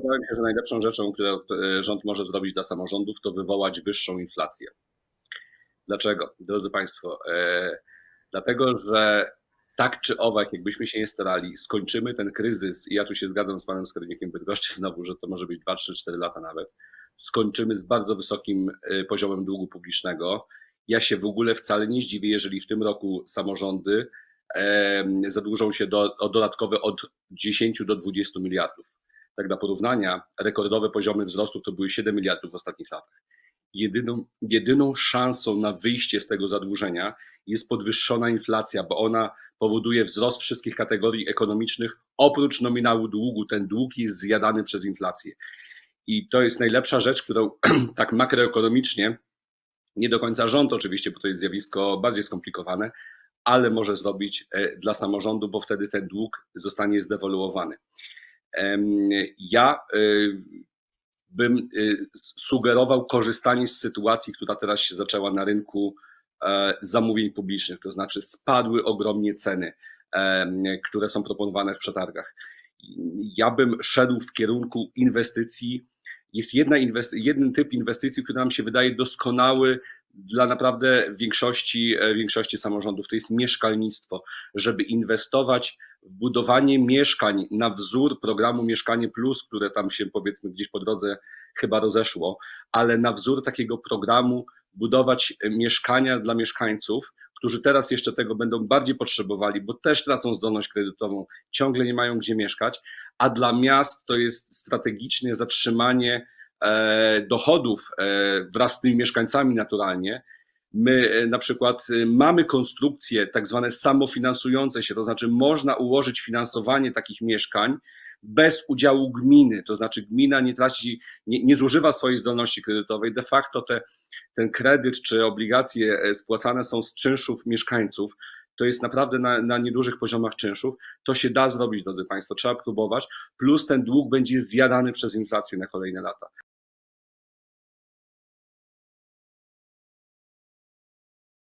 wydaje mi się, że najlepszą rzeczą, którą e, rząd może zrobić dla samorządów, to wywołać wyższą inflację. Dlaczego? Drodzy Państwo, e, dlatego, że tak czy owak, jakbyśmy się nie starali, skończymy ten kryzys, i ja tu się zgadzam z panem skarbnikiem Bydgoszczy znowu, że to może być 2, 3, 4 lata nawet, skończymy z bardzo wysokim e, poziomem długu publicznego. Ja się w ogóle wcale nie zdziwię, jeżeli w tym roku samorządy zadłużą się do, o dodatkowe od 10 do 20 miliardów. Tak dla porównania, rekordowe poziomy wzrostu to były 7 miliardów w ostatnich latach. Jedyną, jedyną szansą na wyjście z tego zadłużenia jest podwyższona inflacja, bo ona powoduje wzrost wszystkich kategorii ekonomicznych oprócz nominału długu. Ten dług jest zjadany przez inflację. I to jest najlepsza rzecz, którą tak makroekonomicznie, nie do końca rząd oczywiście, bo to jest zjawisko bardziej skomplikowane, ale może zrobić e, dla samorządu, bo wtedy ten dług zostanie zdewaluowany. Ja y, bym y, sugerował korzystanie z sytuacji, która teraz się zaczęła na rynku e, zamówień publicznych, to znaczy spadły ogromnie ceny, które są proponowane w przetargach. Ja bym szedł w kierunku inwestycji. Jest jedna jeden typ inwestycji, który nam się wydaje doskonały dla naprawdę większości, e, większości samorządów. To jest mieszkalnictwo, żeby inwestować budowanie mieszkań na wzór programu Mieszkanie Plus, które tam się powiedzmy gdzieś po drodze chyba rozeszło, ale na wzór takiego programu budować mieszkania dla mieszkańców, którzy teraz jeszcze tego będą bardziej potrzebowali, bo też tracą zdolność kredytową, ciągle nie mają gdzie mieszkać, a dla miast to jest strategiczne zatrzymanie e, dochodów e, wraz z tymi mieszkańcami naturalnie. My e, na przykład e, mamy konstrukcje tak zwane samofinansujące się, to znaczy można ułożyć finansowanie takich mieszkań bez udziału gminy, to znaczy gmina nie traci, nie, nie zużywa swojej zdolności kredytowej. De facto te, ten kredyt czy obligacje e, spłacane są z czynszów mieszkańców. To jest naprawdę na, na niedużych poziomach czynszów. To się da zrobić, drodzy Państwo, trzeba próbować. Plus ten dług będzie zjadany przez inflację na kolejne lata.